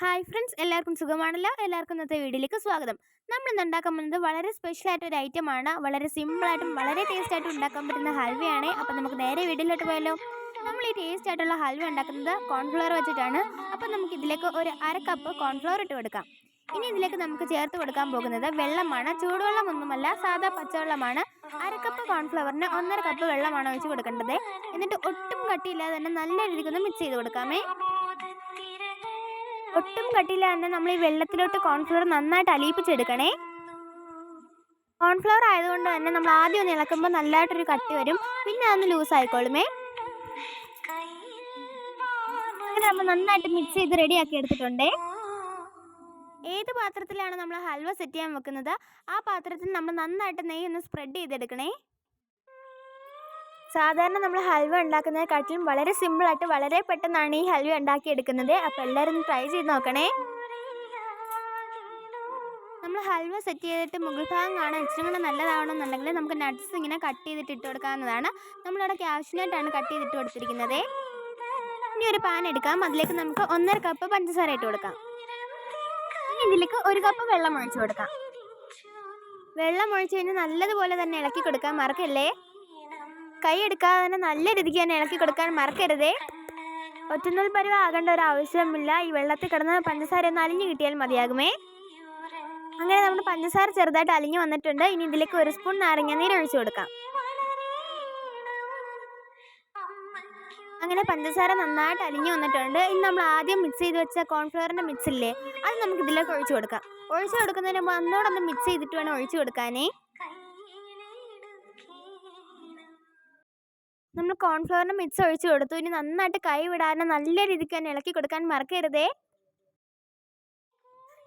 Hi friends എല്ലാവർക്കും സുഖമാണല്ലോ? എല്ലാവർക്കും ഇന്നത്തെ വീഡിയോയിലേക്ക് സ്വാഗതം. നമ്മൾ ഇന്ന് ഉണ്ടാക്കാൻ പോകുന്നത് വളരെ സ്പെഷ്യൽ ആയിട്ട് ഒരു ഐറ്റമാണ് വളരെ സിമ്പിളായിട്ടും വളരെ ടേസ്റ്റ് ആയിട്ടും ഉണ്ടാക്കാൻ പറ്റുന്ന ഹൽവയാണ്. അപ്പോൾ നമുക്ക് നേരെ വീഡിയോയിലോട്ട് പോയാലോ. നമ്മൾ ഈ ടേസ്റ്റ് ആയിട്ടുള്ള ഹൽവ ഉണ്ടാക്കുന്നത് കോൺഫ്ലവർ വെച്ചിട്ടാണ്. അപ്പോൾ നമുക്ക് ഇതിലേക്ക് ഒരു അര കപ്പ് കോൺഫ്ലവർ ഇട്ട് കൊടുക്കാം. ഇനി ഇതിലേക്ക് നമുക്ക് ചേർത്ത് കൊടുക്കാൻ പോകുന്നത് വെള്ളമാണ്. ചൂടുവെള്ളം ഒന്നുമല്ല സാധാ പച്ചവെള്ളമാണ്. അര കപ്പ് കോൺഫ്ലവറിന് ഒന്നര കപ്പ് വെള്ളമാണ് ഒഴിച്ച് കൊടുക്കേണ്ടത്. എന്നിട്ട് ഒട്ടും കട്ടിയില്ലാതെ തന്നെ നല്ല രീതിക്കൊന്ന് മിക്സ് ചെയ്ത് കൊടുക്കാമേ. ഒട്ടും കട്ടില്ല തന്നെ നമ്മൾ ഈ വെള്ളത്തിലോട്ട് കോൺഫ്ലവർ നന്നായിട്ട് അലിയിപ്പിച്ചെടുക്കണേ. കോൺഫ്ലവർ ആയതുകൊണ്ട് തന്നെ നമ്മൾ ആദ്യം ഒന്ന് ഇളക്കുമ്പോൾ നല്ലതായിട്ടൊരു കട്ടി വരും. പിന്നെ അതൊന്ന് ലൂസ് ആയിക്കോളുമേ. നമ്മൾ നന്നായിട്ട് മിക്സ് ചെയ്ത് റെഡിയാക്കി എടുത്തിട്ടുണ്ടേ. ഏത് പാത്രത്തിലാണ് നമ്മൾ ഹൽവ സെറ്റ് ചെയ്യാൻ വെക്കുന്നത്? ആ പാത്രത്തിൽ നമ്മൾ നന്നായിട്ട് നെയ്യ് ഒന്ന് സ്പ്രെഡ് ചെയ്തെടുക്കണേ. സാധാരണ നമ്മൾ ഹൽവ ഉണ്ടാക്കുന്നതിനെക്കാട്ടിലും വളരെ സിമ്പിളായിട്ട് വളരെ പെട്ടെന്നാണ് ഈ ഹൽവ ഉണ്ടാക്കിയെടുക്കുന്നത്. അപ്പോൾ എല്ലാവരും ട്രൈ ചെയ്ത് നോക്കണേ. നമ്മൾ ഹൽവ സെറ്റ് ചെയ്തിട്ട് മുകൾ ഭാഗം കാണാൻ ഇച്ചിരി കൂടെ നല്ലതാവണമെന്നുണ്ടെങ്കിൽ നമുക്ക് നട്ട്സ് ഇങ്ങനെ കട്ട് ചെയ്തിട്ട് ഇട്ട് കൊടുക്കാവുന്നതാണ്. നമ്മളിവിടെ ക്യാഷ്നട്ടാണ് കട്ട് ചെയ്തിട്ട് കൊടുത്തിരിക്കുന്നത്. ഇനി ഒരു പാൻ എടുക്കാം. അതിലേക്ക് നമുക്ക് ഒന്നര കപ്പ് പഞ്ചസാര ഇട്ട് കൊടുക്കാം. ഇനി ഇതിലേക്ക് ഒരു കപ്പ് വെള്ളം ഒഴിച്ചു കൊടുക്കാം. വെള്ളം ഒഴിച്ച് കഴിഞ്ഞാൽ നല്ലതുപോലെ തന്നെ ഇളക്കി കൊടുക്കാം മറക്കല്ലേ? കൈ എടുക്കാതെ തന്നെ നല്ല രീതിക്ക് തന്നെ ഇളക്കി കൊടുക്കാൻ മറക്കരുതേ. ഒറ്റനൂൽ പരുവ ആകേണ്ട ഒരു ആവശ്യമില്ല. ഈ വെള്ളത്തിൽ കിടന്ന് പഞ്ചസാര ഒന്ന് അലിഞ്ഞു കിട്ടിയാൽ മതിയാകുമേ. അങ്ങനെ നമ്മുടെ പഞ്ചസാര ചെറുതായിട്ട് അലിഞ്ഞു വന്നിട്ടുണ്ട്. ഇനി ഇതിലേക്ക് ഒരു സ്പൂൺ നാരങ്ങ നീര് ഒഴിച്ചു കൊടുക്കാം. അങ്ങനെ പഞ്ചസാര നന്നായിട്ട് അലിഞ്ഞു വന്നിട്ടുണ്ട്. ഇനി നമ്മൾ ആദ്യം മിക്സ് ചെയ്ത് വെച്ച കോൺഫ്ലവറിന്റെ മിക്സ് ഇല്ലേ അത് നമുക്ക് ഇതിലേക്ക് ഒഴിച്ചു കൊടുക്കാം. ഒഴിച്ചു കൊടുക്കുന്നതിന് മുമ്പ് അന്നോടൊന്ന് മിക്സ് ചെയ്തിട്ട് വേണം ഒഴിച്ചു കൊടുക്കാനേ. നമ്മൾ കോൺഫ്ലവറിന് മിക്സ് ഒഴിച്ച് കൊടുത്തു. ഇനി നന്നായിട്ട് കൈ വിടാതെ നല്ല രീതിക്ക് തന്നെ ഇളക്കി കൊടുക്കാൻ മറക്കരുതേ.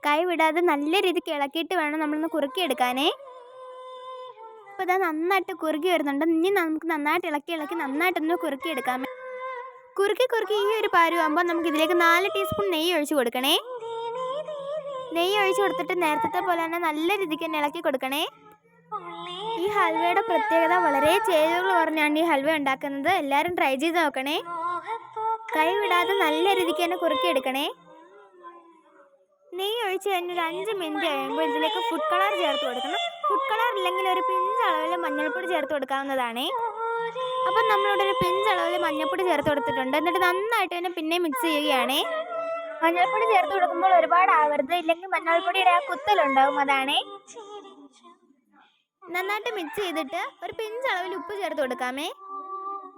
കൈ വിടാതെ നല്ല രീതിക്ക് ഇളക്കിയിട്ട് വേണം നമ്മളൊന്ന് കുറുക്കിയെടുക്കാനേ അപ്പോൾ ഇതാ നന്നായിട്ട് കുറുകി വരുന്നുണ്ട്. ഇനി നമുക്ക് നന്നായിട്ട് ഇളക്കി ഇളക്കി നന്നായിട്ടൊന്ന് കുറുക്കിയെടുക്കാം കുറുക്കി കുറുക്കി ഈ ഒരു പാരുവാകുമ്പോൾ നമുക്ക് ഇതിലേക്ക് നാല് ടീസ്പൂൺ നെയ്യ് ഒഴിച്ച് കൊടുക്കണേ. നെയ്യ് ഒഴിച്ച് കൊടുത്തിട്ട് നേരത്തെ പോലെ തന്നെ നല്ല രീതിക്ക് തന്നെ ഇളക്കി കൊടുക്കണേ. ഹൽവയുടെ പ്രത്യേകത വളരെ ചേരുവകൾ കുറഞ്ഞാണ് ഈ ഹൽവ ഉണ്ടാക്കുന്നത്. എല്ലാവരും ട്രൈ ചെയ്ത് നോക്കണേ. കൈ വിടാതെ നല്ല രീതിക്ക് തന്നെ കുറുക്കിയെടുക്കണേ നെയ്യ് ഒഴിച്ച് കഴിഞ്ഞ് ഒരു അഞ്ച് മിനിറ്റ് കഴിയുമ്പോൾ ഇതിലേക്ക് ഫുഡ് കളർ ചേർത്ത് കൊടുക്കണം. ഫുഡ് കളർ ഇല്ലെങ്കിൽ ഒരു പിഞ്ച് അളവിൽ മഞ്ഞൾപ്പൊടി ചേർത്ത് കൊടുക്കാവുന്നതാണേ. അപ്പം നമ്മളിവിടെ ഒരു പിഞ്ച് അളവിൽ മഞ്ഞൾപ്പൊടി ചേർത്ത് കൊടുത്തിട്ടുണ്ട്. എന്നിട്ട് നന്നായിട്ട് തന്നെ പിന്നെ മിക്സ് ചെയ്യുകയാണേ. മഞ്ഞൾപ്പൊടി ചേർത്ത് കൊടുക്കുമ്പോൾ ഒരുപാട് ആവരുത്. ഇല്ലെങ്കിൽ മഞ്ഞൾപ്പൊടിയുടെ ആ കുത്തലുണ്ടാവും. അതാണേ. നന്നായിട്ട് മിക്സ് ചെയ്തിട്ട് ഒരു പിഞ്ച് അളവിൽ ഉപ്പ് ചേർത്ത് കൊടുക്കാമേ.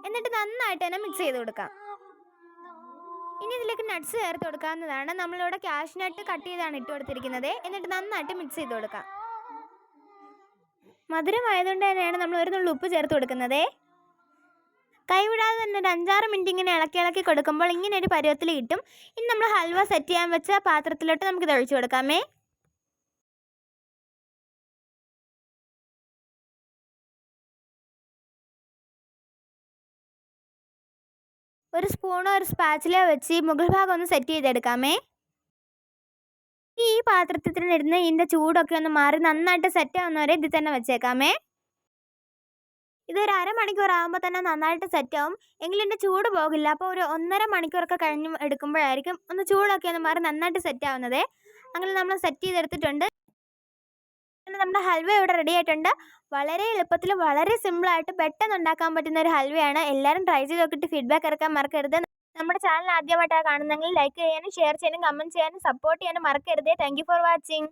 എന്നിട്ട് നന്നായിട്ട് തന്നെ മിക്സ് ചെയ്ത് കൊടുക്കാം. ഇനി ഇതിലേക്ക് നട്ട്സ് ചേർത്ത് കൊടുക്കാവുന്നതാണ്. നമ്മളിവിടെ ക്യാഷ് നട്ട് കട്ട് ചെയ്താണ് ഇട്ട് കൊടുത്തിരിക്കുന്നത്. എന്നിട്ട് നന്നായിട്ട് മിക്സ് ചെയ്ത് കൊടുക്കാം. മധുരമായതുകൊണ്ട് തന്നെയാണ് നമ്മൾ ഒരു നുള്ളി ഉപ്പ് ചേർത്ത് കൊടുക്കുന്നത്. കൈവിടാതെ തന്നെ ഒരു അഞ്ചാറ് മിനിറ്റ് ഇങ്ങനെ ഇളക്കി ഇളക്കി കൊടുക്കുമ്പോൾ ഇങ്ങനെ ഒരു പരുവത്തിൽ കിട്ടും. ഇനി നമ്മൾ ഹൽവ സെറ്റ് ചെയ്യാൻ വെച്ച പാത്രത്തിലോട്ട് നമുക്കിത് ഒഴിച്ചു കൊടുക്കാമേ. ഒരു സ്പൂണോ ഒരു സ്പാച്ചിലോ വെച്ച് മുകൾ ഭാഗം ഒന്ന് സെറ്റ് ചെയ്തെടുക്കാമേ. ഈ പാത്രത്തിനിടുന്ന ഇതിന്റെ ചൂടൊക്കെ ഒന്ന് മാറി നന്നായിട്ട് സെറ്റ് ആവുന്നവരെ ഇതിൽ തന്നെ വെച്ചേക്കാമേ. ഇതൊരു അരമണിക്കൂർ ആകുമ്പോൾ തന്നെ നന്നായിട്ട് സെറ്റ് ആവും. എങ്കിലും ഇതിന്റെ ചൂട് പോകില്ല. അപ്പോൾ ഒരു ഒന്നര മണിക്കൂറൊക്കെ കഴിഞ്ഞ് എടുക്കുമ്പോഴായിരിക്കും ഒന്ന് ചൂടൊക്കെ ഒന്ന് മാറി നന്നായിട്ട് സെറ്റ് ആവുന്നത്. അങ്ങനെ നമ്മൾ സെറ്റ് ചെയ്തെടുത്തിട്ടുണ്ട്. അങ്ങനെ നമ്മുടെ ഹൽവ ഇവിടെ റെഡി ആയിട്ടുണ്ട്. വളരെ എളുപ്പത്തിൽ വളരെ സിമ്പിളായിട്ട് പെട്ടെന്ന് ഉണ്ടാക്കാൻ പറ്റുന്ന ഒരു ഹൽവയാണ്. എല്ലാവരും ട്രൈ ചെയ്ത് നോക്കിയിട്ട് ഫീഡ്ബാക്ക് ഇറക്കാൻ മറക്കരുത്. നമ്മുടെ ചാനൽ ആദ്യമായിട്ടാണ് കാണുന്നെങ്കിൽ ലൈക്ക് ചെയ്യാനും ഷെയർ ചെയ്യാനും കമന്റ് ചെയ്യാനും സപ്പോർട്ട് ചെയ്യാനും മറക്കരുത്. Thank for watching